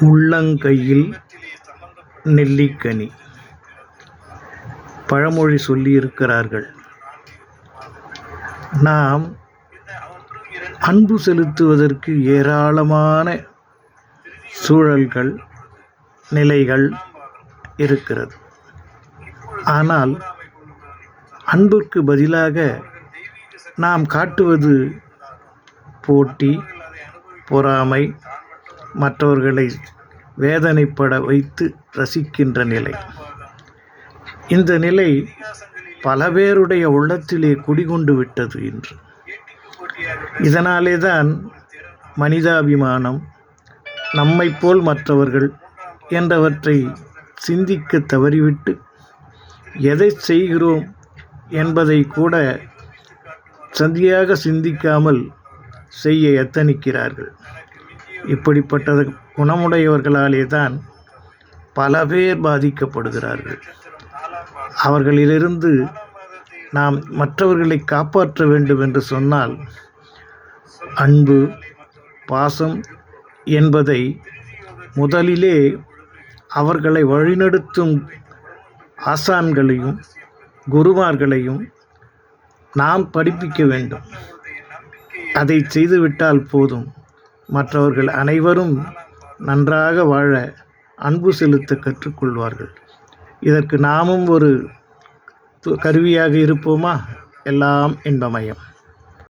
உள்ளங்கையில் நெல்லிக்கனி. பழமொழி சொல்லியிருக்கிறார்கள். நாம் அன்பு செலுத்துவதற்கு ஏராளமான சூழல்கள் நிலைகள் இருக்கிறது. ஆனால் அன்பிற்கு பதிலாக நாம் காட்டுவது போட்டி பொறாமை மற்றவர்களை வேதனைப்பட வைத்து ரசிக்கின்ற நிலை. இந்த நிலை பல பேருடைய உள்ளத்திலே குடிகொண்டு விட்டது இன்று. இதனாலே தான் மனிதாபிமானம் நம்மைப் போல் மற்றவர்கள் என்றவற்றை சிந்திக்க தவறிவிட்டு எதை செய்கிறோம் என்பதை கூட சந்தியாக சிந்திக்காமல் செய்ய எத்தனிக்கிறார்கள். இப்படிப்பட்ட குணமுடையவர்களாலே தான் பல பேர் பாதிக்கப்படுகிறார்கள். அவர்களிலிருந்து நாம் மற்றவர்களை காப்பாற்ற வேண்டும் என்று சொன்னால் அன்பு பாசம் என்பதை முதலிலே அவர்களை வழிநடத்தும் ஆசான்களையும் குருமார்களையும் நாம் படிப்பிக்க வேண்டும். அதை செய்துவிட்டால் போதும். மற்றவர்கள் அனைவரும் நன்றாக வாழ அன்பு செலுத்த கற்றுக்கொள்வார்கள். இதற்கு நாமும் ஒரு து- கருவியாக இருப்போமா? எல்லாம் இன்பமயம்.